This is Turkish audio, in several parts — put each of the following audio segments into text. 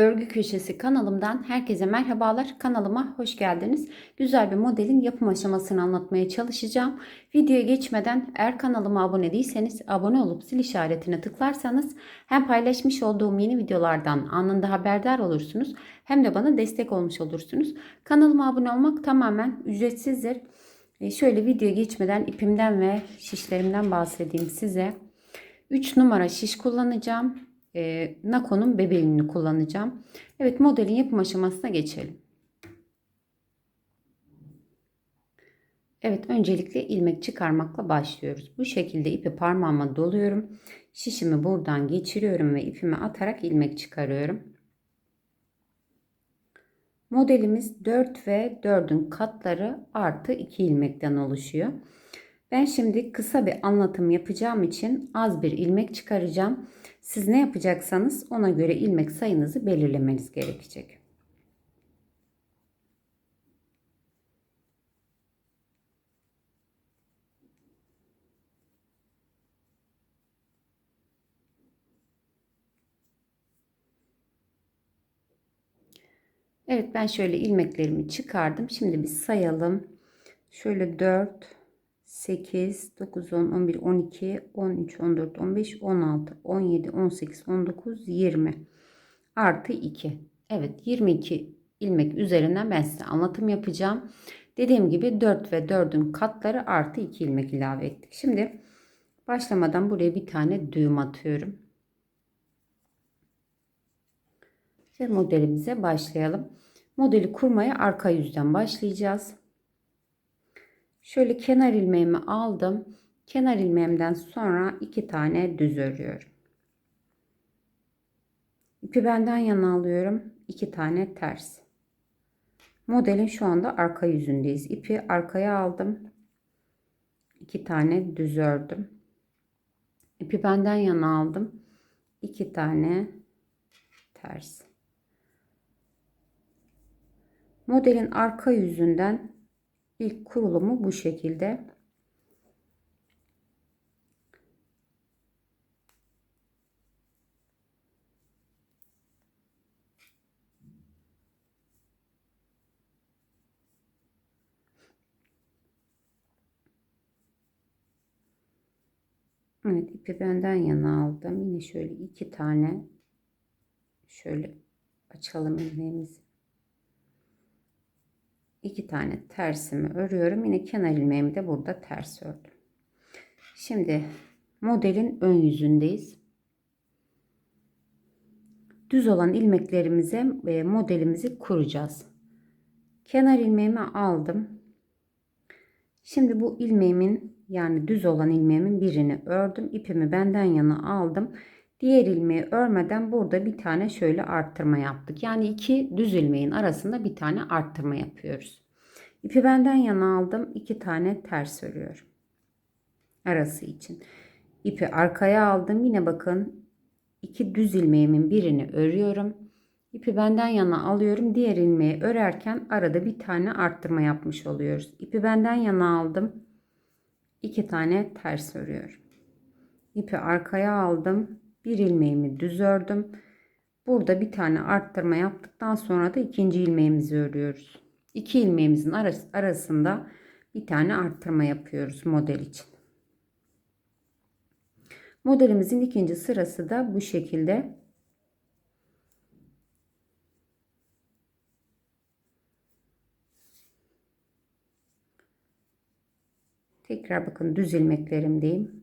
Örgü Köşesi kanalımdan herkese merhabalar. Kanalıma hoş geldiniz. Güzel bir modelin yapım aşamasını anlatmaya çalışacağım. Videoya geçmeden eğer kanalıma abone değilseniz abone olup zil işaretine tıklarsanız hem paylaşmış olduğum yeni videolardan anında haberdar olursunuz hem de bana destek olmuş olursunuz. Kanalıma abone olmak tamamen ücretsizdir. E, şöyle videoya geçmeden ipimden ve şişlerimden bahsedeyim size. 3 numara şiş kullanacağım e, Nako'nun bebeğini kullanacağım. Evet modelin yapım aşamasına geçelim. Evet öncelikle ilmek çıkarmakla başlıyoruz. Bu şekilde ipi parmağıma doluyorum. Şişimi buradan geçiriyorum ve ipimi atarak ilmek çıkarıyorum. Modelimiz 4 ve 4'ün katları artı 2 ilmekten oluşuyor. Ben şimdi kısa bir anlatım yapacağım için az bir ilmek çıkaracağım. Siz ne yapacaksanız ona göre ilmek sayınızı belirlemeniz gerekecek. Evet ben şöyle ilmeklerimi çıkardım. Şimdi bir sayalım. Şöyle 4 8, 9, 10, 11, 12, 13, 14, 15, 16, 17, 18, 19, 20 artı 2. Evet 22 ilmek üzerinden ben size anlatım yapacağım. Dediğim gibi 4 ve 4'ün katları artı 2 ilmek ilave ettik. Şimdi başlamadan buraya bir tane düğüm atıyorum. Ve modelimize başlayalım. Modeli kurmaya arka yüzden başlayacağız. Şöyle kenar ilmeğimi aldım. Kenar ilmeğimden sonra iki tane düz örüyorum. İpi benden yana alıyorum. iki tane ters. Modelin şu anda arka yüzündeyiz. İpi arkaya aldım. iki tane düz ördüm. İpi benden yana aldım. iki tane ters. Modelin arka yüzünden İlk kurulumu bu şekilde. Evet ipi benden yana aldım. Yine şöyle iki tane şöyle açalım ilmeğimizi iki tane tersimi örüyorum. Yine kenar ilmeğimi de burada ters ördüm. Şimdi modelin ön yüzündeyiz. Düz olan ilmeklerimize ve modelimizi kuracağız. Kenar ilmeğimi aldım. Şimdi bu ilmeğimin yani düz olan ilmeğimin birini ördüm. İpimi benden yana aldım. Diğer ilmeği örmeden burada bir tane şöyle arttırma yaptık. Yani iki düz ilmeğin arasında bir tane arttırma yapıyoruz. İpi benden yana aldım. iki tane ters örüyorum. Arası için. İpi arkaya aldım. Yine bakın iki düz ilmeğimin birini örüyorum. İpi benden yana alıyorum. Diğer ilmeği örerken arada bir tane arttırma yapmış oluyoruz. İpi benden yana aldım. iki tane ters örüyorum. İpi arkaya aldım bir ilmeğimi düz ördüm. Burada bir tane arttırma yaptıktan sonra da ikinci ilmeğimizi örüyoruz. İki ilmeğimizin arasında bir tane arttırma yapıyoruz model için. Modelimizin ikinci sırası da bu şekilde. Tekrar bakın düz ilmeklerimdeyim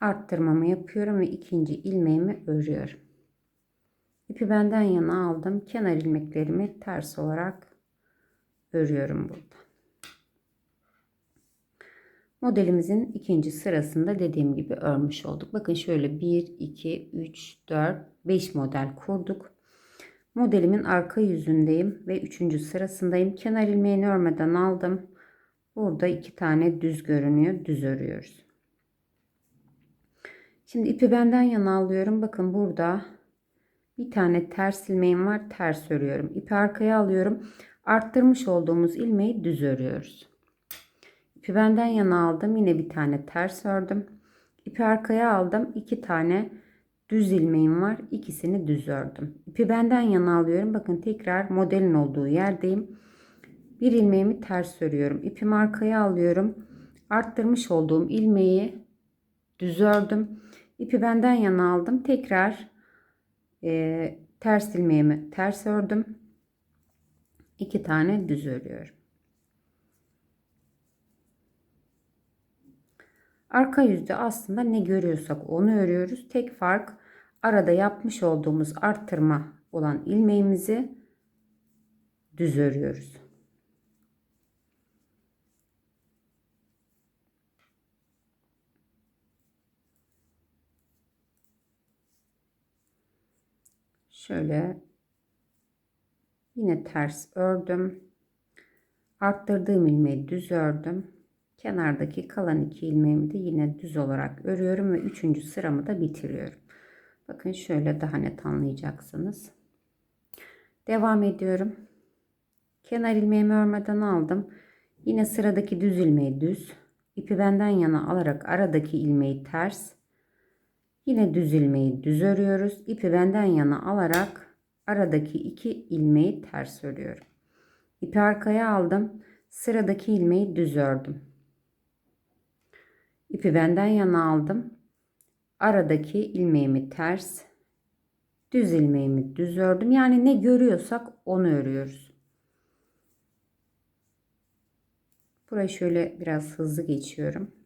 arttırmamı yapıyorum ve ikinci ilmeğimi örüyorum. İpi benden yana aldım. Kenar ilmeklerimi ters olarak örüyorum burada. Modelimizin ikinci sırasında dediğim gibi örmüş olduk. Bakın şöyle 1, 2, 3, 4, 5 model kurduk. Modelimin arka yüzündeyim ve üçüncü sırasındayım. Kenar ilmeğini örmeden aldım. Burada iki tane düz görünüyor. Düz örüyoruz. Şimdi ipi benden yana alıyorum. Bakın burada bir tane ters ilmeğim var. Ters örüyorum. İpi arkaya alıyorum. Arttırmış olduğumuz ilmeği düz örüyoruz. İpi benden yana aldım. Yine bir tane ters ördüm. İpi arkaya aldım. iki tane düz ilmeğim var. İkisini düz ördüm. İpi benden yana alıyorum. Bakın tekrar modelin olduğu yerdeyim. Bir ilmeğimi ters örüyorum. İpimi arkaya alıyorum. Arttırmış olduğum ilmeği düz ördüm. İpi benden yana aldım. Tekrar e, ters ilmeğimi ters ördüm. İki tane düz örüyorum. Arka yüzde aslında ne görüyorsak onu örüyoruz. Tek fark arada yapmış olduğumuz arttırma olan ilmeğimizi düz örüyoruz. Şöyle yine ters ördüm. Arttırdığım ilmeği düz ördüm. Kenardaki kalan iki ilmeğimi de yine düz olarak örüyorum ve üçüncü sıramı da bitiriyorum. Bakın şöyle daha net anlayacaksınız. Devam ediyorum. Kenar ilmeğimi örmeden aldım. Yine sıradaki düz ilmeği düz. İpi benden yana alarak aradaki ilmeği ters. Yine düz ilmeği düz örüyoruz. İpi benden yana alarak aradaki iki ilmeği ters örüyorum. İpi arkaya aldım. Sıradaki ilmeği düz ördüm. İpi benden yana aldım. Aradaki ilmeğimi ters, düz ilmeğimi düz ördüm. Yani ne görüyorsak onu örüyoruz. Burayı şöyle biraz hızlı geçiyorum.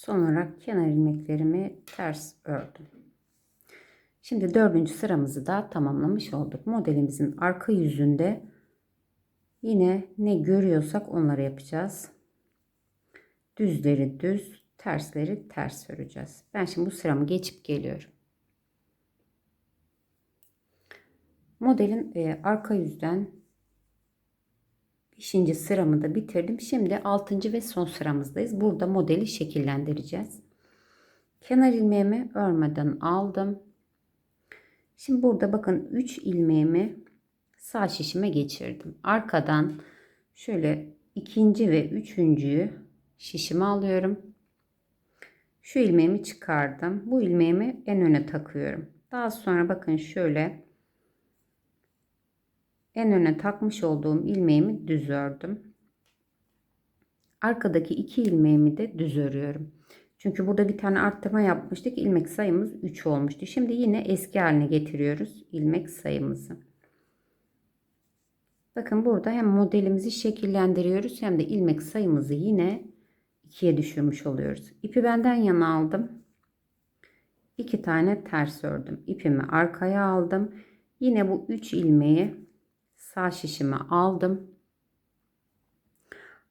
Son olarak kenar ilmeklerimi ters ördüm. Şimdi dördüncü sıramızı da tamamlamış olduk. Modelimizin arka yüzünde yine ne görüyorsak onları yapacağız. Düzleri düz, tersleri ters öreceğiz. Ben şimdi bu sıramı geçip geliyorum. Modelin e, arka yüzden 5. sıramı da bitirdim. Şimdi 6. ve son sıramızdayız. Burada modeli şekillendireceğiz. Kenar ilmeğimi örmeden aldım. Şimdi burada bakın 3 ilmeğimi sağ şişime geçirdim. Arkadan şöyle ikinci ve üçüncüyü şişime alıyorum. Şu ilmeğimi çıkardım. Bu ilmeğimi en öne takıyorum. Daha sonra bakın şöyle en öne takmış olduğum ilmeğimi düz ördüm. Arkadaki iki ilmeğimi de düz örüyorum. Çünkü burada bir tane arttırma yapmıştık. İlmek sayımız 3 olmuştu. Şimdi yine eski haline getiriyoruz ilmek sayımızı. Bakın burada hem modelimizi şekillendiriyoruz hem de ilmek sayımızı yine 2'ye düşürmüş oluyoruz. İpi benden yana aldım. 2 tane ters ördüm. İpimi arkaya aldım. Yine bu 3 ilmeği sağ şişime aldım.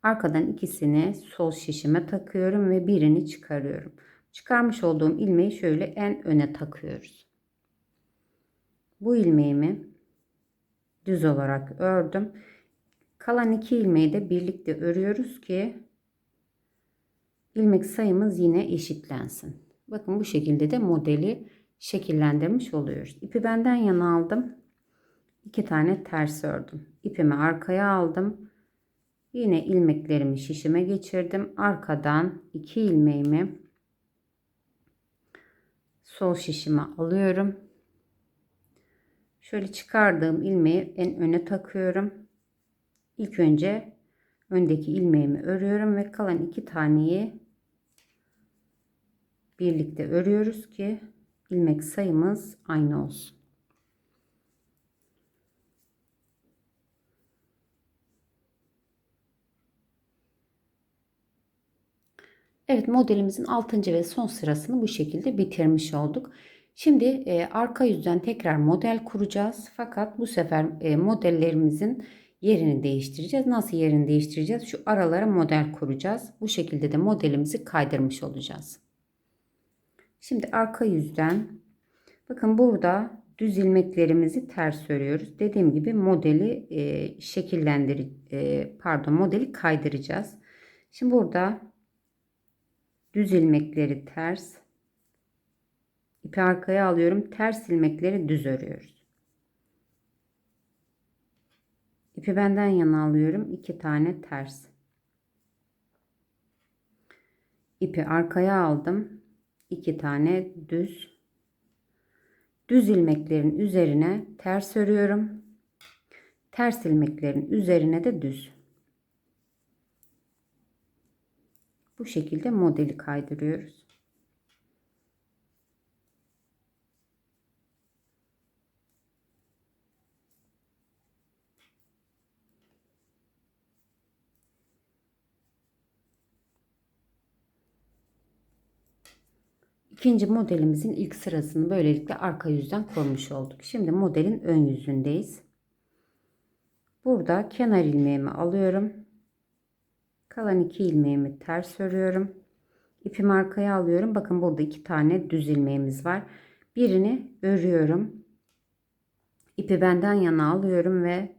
Arkadan ikisini sol şişime takıyorum ve birini çıkarıyorum. Çıkarmış olduğum ilmeği şöyle en öne takıyoruz. Bu ilmeğimi düz olarak ördüm. Kalan iki ilmeği de birlikte örüyoruz ki ilmek sayımız yine eşitlensin. Bakın bu şekilde de modeli şekillendirmiş oluyoruz. İpi benden yana aldım iki tane ters ördüm. İpimi arkaya aldım. Yine ilmeklerimi şişime geçirdim. Arkadan iki ilmeğimi sol şişime alıyorum. Şöyle çıkardığım ilmeği en öne takıyorum. İlk önce öndeki ilmeğimi örüyorum ve kalan iki taneyi birlikte örüyoruz ki ilmek sayımız aynı olsun. Evet modelimizin 6. ve son sırasını bu şekilde bitirmiş olduk. Şimdi e, arka yüzden tekrar model kuracağız. Fakat bu sefer e, modellerimizin yerini değiştireceğiz. Nasıl yerini değiştireceğiz? Şu aralara model kuracağız. Bu şekilde de modelimizi kaydırmış olacağız. Şimdi arka yüzden bakın burada düz ilmeklerimizi ters örüyoruz. Dediğim gibi modeli e, şekillendir e, pardon modeli kaydıracağız. Şimdi burada düz ilmekleri ters ipi arkaya alıyorum. Ters ilmekleri düz örüyoruz. İpi benden yana alıyorum. iki tane ters. İpi arkaya aldım. iki tane düz. Düz ilmeklerin üzerine ters örüyorum. Ters ilmeklerin üzerine de düz. Bu şekilde modeli kaydırıyoruz. İkinci modelimizin ilk sırasını böylelikle arka yüzden kurmuş olduk. Şimdi modelin ön yüzündeyiz. Burada kenar ilmeğimi alıyorum. Kalan iki ilmeğimi ters örüyorum. İpimi arkaya alıyorum. Bakın burada iki tane düz ilmeğimiz var. Birini örüyorum. İpi benden yana alıyorum ve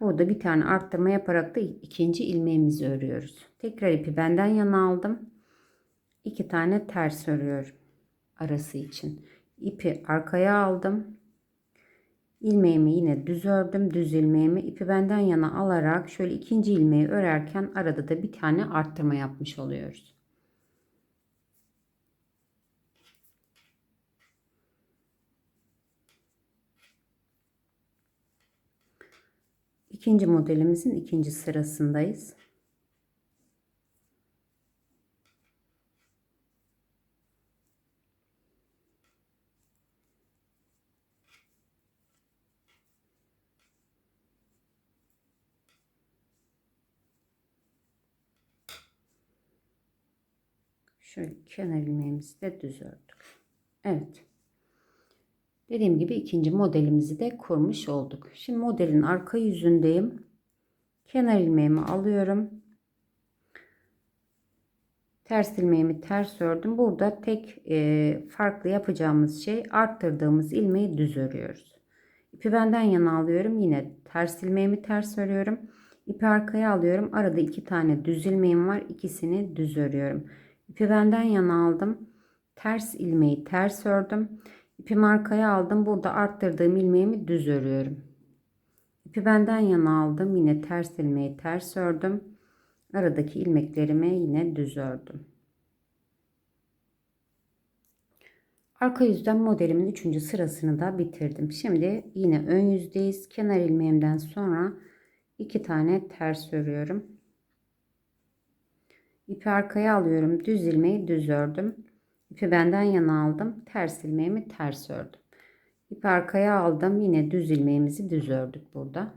burada bir tane arttırma yaparak da ikinci ilmeğimizi örüyoruz. Tekrar ipi benden yana aldım iki tane ters örüyorum arası için. İpi arkaya aldım. İlmeğimi yine düz ördüm. Düz ilmeğimi ipi benden yana alarak şöyle ikinci ilmeği örerken arada da bir tane arttırma yapmış oluyoruz. İkinci modelimizin ikinci sırasındayız. Şöyle kenar ilmeğimizi de düz ördük. Evet. Dediğim gibi ikinci modelimizi de kurmuş olduk. Şimdi modelin arka yüzündeyim. Kenar ilmeğimi alıyorum. Ters ilmeğimi ters ördüm. Burada tek e, farklı yapacağımız şey arttırdığımız ilmeği düz örüyoruz. İpi benden yana alıyorum. Yine ters ilmeğimi ters örüyorum. İpi arkaya alıyorum. Arada iki tane düz ilmeğim var. İkisini düz örüyorum. İpi benden yana aldım. Ters ilmeği ters ördüm. İpimi arkaya aldım. Burada arttırdığım ilmeğimi düz örüyorum. İpi benden yana aldım. Yine ters ilmeği ters ördüm. Aradaki ilmeklerimi yine düz ördüm. Arka yüzden modelimin 3. sırasını da bitirdim. Şimdi yine ön yüzdeyiz. Kenar ilmeğimden sonra iki tane ters örüyorum. İpi arkaya alıyorum. Düz ilmeği düz ördüm. İpi benden yana aldım. Ters ilmeğimi ters ördüm. İpi arkaya aldım. Yine düz ilmeğimizi düz ördük burada.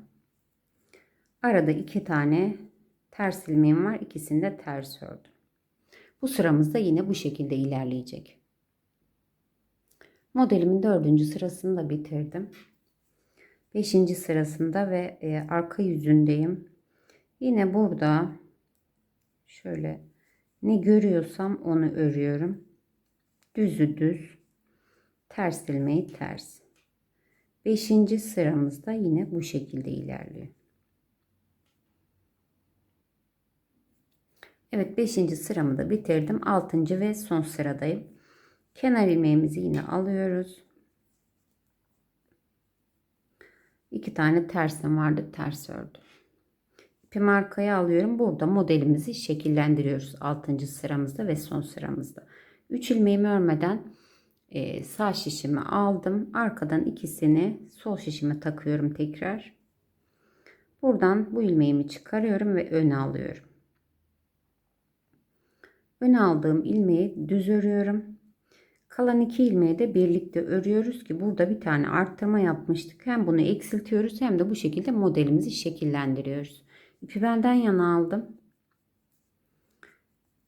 Arada iki tane ters ilmeğim var. İkisini de ters ördüm. Bu sıramızda yine bu şekilde ilerleyecek. Modelimin dördüncü sırasını da bitirdim. Beşinci sırasında ve e, arka yüzündeyim. Yine burada şöyle ne görüyorsam onu örüyorum. Düzü düz, ters ilmeği ters. Beşinci sıramızda yine bu şekilde ilerliyor. Evet beşinci sıramı da bitirdim. Altıncı ve son sıradayım. Kenar ilmeğimizi yine alıyoruz. İki tane tersim vardı. Ters ördüm. İpimi arkaya alıyorum. Burada modelimizi şekillendiriyoruz. 6. sıramızda ve son sıramızda. 3 ilmeğimi örmeden e, sağ şişimi aldım. Arkadan ikisini sol şişime takıyorum tekrar. Buradan bu ilmeğimi çıkarıyorum ve öne alıyorum. Öne aldığım ilmeği düz örüyorum. Kalan iki ilmeği de birlikte örüyoruz ki burada bir tane arttırma yapmıştık. Hem bunu eksiltiyoruz hem de bu şekilde modelimizi şekillendiriyoruz. İpi benden yana aldım.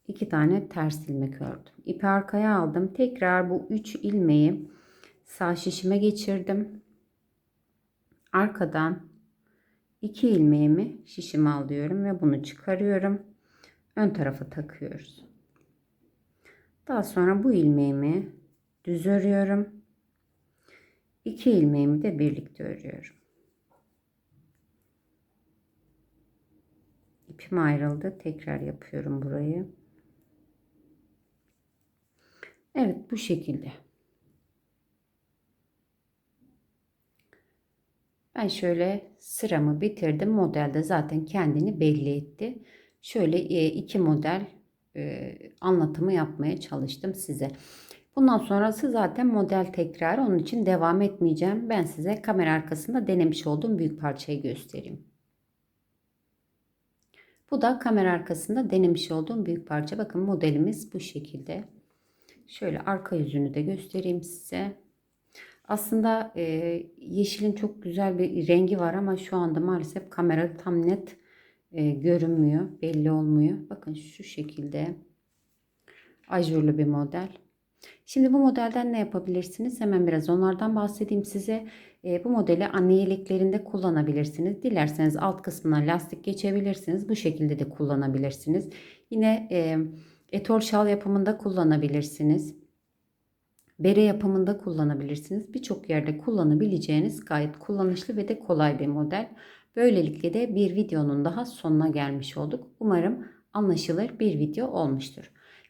İki tane ters ilmek ördüm. İpi arkaya aldım. Tekrar bu üç ilmeği sağ şişime geçirdim. Arkadan iki ilmeğimi şişime alıyorum ve bunu çıkarıyorum. Ön tarafa takıyoruz. Daha sonra bu ilmeğimi düz örüyorum. İki ilmeğimi de birlikte örüyorum. İpim ayrıldı. Tekrar yapıyorum burayı. Evet bu şekilde. Ben şöyle sıramı bitirdim. Modelde zaten kendini belli etti. Şöyle e, iki model e, anlatımı yapmaya çalıştım size. Bundan sonrası zaten model tekrar. Onun için devam etmeyeceğim. Ben size kamera arkasında denemiş olduğum büyük parçayı göstereyim. Bu da kamera arkasında denemiş olduğum büyük parça. Bakın modelimiz bu şekilde. Şöyle arka yüzünü de göstereyim size. Aslında e, yeşilin çok güzel bir rengi var ama şu anda maalesef kamerada tam net e, görünmüyor. Belli olmuyor. Bakın şu şekilde ajurlu bir model. Şimdi bu modelden ne yapabilirsiniz? Hemen biraz onlardan bahsedeyim size. E, bu modeli anne yeleklerinde kullanabilirsiniz. Dilerseniz alt kısmına lastik geçebilirsiniz. Bu şekilde de kullanabilirsiniz. Yine e, etol şal yapımında kullanabilirsiniz. Bere yapımında kullanabilirsiniz. Birçok yerde kullanabileceğiniz gayet kullanışlı ve de kolay bir model. Böylelikle de bir videonun daha sonuna gelmiş olduk. Umarım anlaşılır bir video olmuştur.